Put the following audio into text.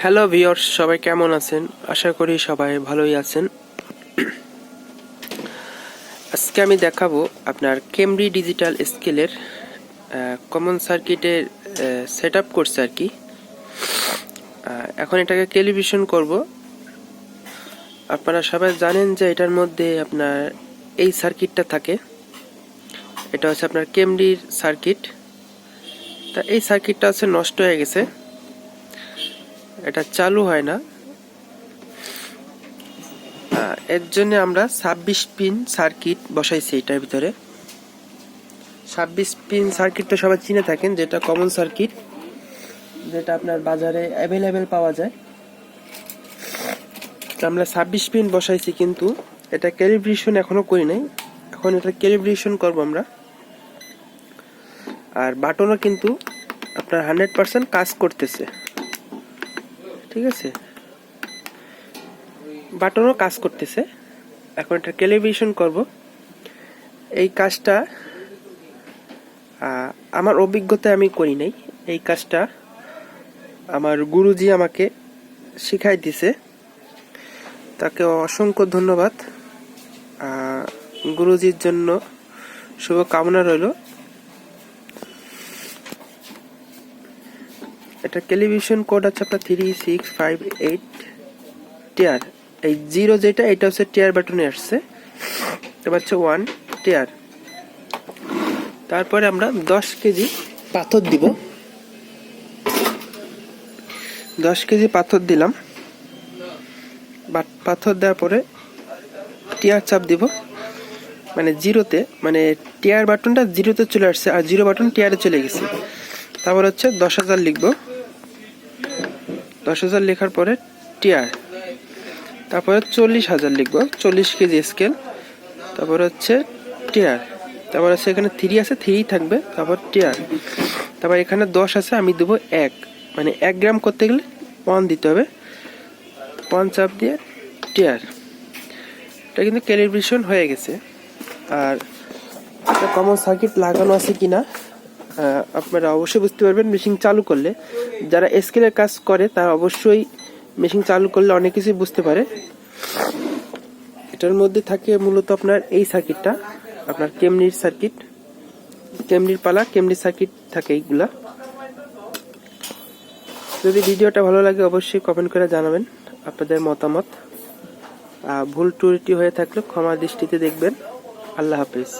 Hello viewers সবাই কেমন আছেন? আশা করি সবাই ভালোই আছেন। আজকে আমি দেখাবো আপনার কেমব্রি ডিজিটাল স্কেলের কমন সার্কিটের সেট আপ করছে আর কি। এখন এটাকে টেলিভিশন করব। আপনারা সবাই জানেন যে এটার মধ্যে আপনার এই সার্কিটটা থাকে। এটা হচ্ছে আপনার কেমডির সার্কিট তা এই সার্কিটটা হচ্ছে নষ্ট হয়ে গেছে। এটা চালু হয় না। এর জন্য আমরা ছাব্বিশ পিন সার্কিট বসাইছি এটার ভিতরে। ছাব্বিশ পিন সার্কিট তো সবাই চিনে থাকেন, যেটা কমন সার্কিট যেটা আপনার বাজারে অ্যাভেলেবেল পাওয়া যায়। আমরা ছাব্বিশ পিন বসাইছি কিন্তু এটা ক্যালিব্রেশন এখনও করি নাই। এখন এটা ক্যালিব্রেশন করব আমরা। আর বাটনও কিন্তু আপনার হান্ড্রেড পার্সেন্ট কাজ করতেছে। ঠিক আছে? বাটনও কাজ করতেছে। এখন এটা ক্যালিব্রেশন করব। এই কাজটা আমার অভিজ্ঞতায় আমি করি নাই। এই কাজটা আমার গুরুজি আমাকে শিখাই দিছে তাকে অসংখ্য ধন্যবাদ। গুরুজির জন্য শুভ কামনা রইল। এটা টেলিভিশন কোড আছে আপনার থ্রি সিক্স ফাইভ এইট টিয়ার এই জিরো যেটা, এটা হচ্ছে টিয়ার বাটনে আসছে। এবার হচ্ছে ওয়ান টিয়ার তারপরে আমরা দশ কেজি পাথর দিব। দশ কেজি পাথর দিলাম। পাথর দেওয়ার পরে টিয়ার চাপ দিব। মানে জিরোতে মানে টিয়ার বাটনটা জিরোতে চলে আসছে, আর জিরো বাটন টিয়ারে চলে গেছে। তারপর হচ্ছে দশ হাজার লিখব। দশ হাজার লেখার পরে টিয়ার তারপরে চল্লিশ হাজার লিখব চল্লিশ কেজি স্কেল তারপর হচ্ছে টিয়ার তারপর হচ্ছে এখানে থ্রি আছে থ্রি থাকবে তারপর টিয়ার তারপর এখানে দশ আছে আমি দেবো এক। মানে এক গ্রাম করতে গেলে ওয়ান দিতে হবে। ওয়ান চাপ দিয়ে টিয়ার এটা কিন্তু ক্যালিব্রেশন হয়ে গেছে। আর একটা কমন সার্কিট লাগানো আছে কিনা? আহ, আপনারা অবশ্যই বুঝতে পারবেন মেশিন চালু করলে যারা স্কেলের কাজ করে, তারা অবশ্যই মেশিন চালু করলে অনেক কিছুই বুঝতে পারে। এটার মধ্যে থাকে মূলত আপনার এই সার্কিটটা আপনার কেমনির সার্কিট কেমনির পালা, কেমনির সার্কিট থাকে এইগুলা। যদি ভিডিওটা ভালো লাগে, অবশ্যই কমেন্ট করে জানাবেন আপনাদের মতামত। ভুল ত্রুটি হয়ে থাকলে ক্ষমা দৃষ্টিতে দেখবেন। আল্লাহ হাফিজ।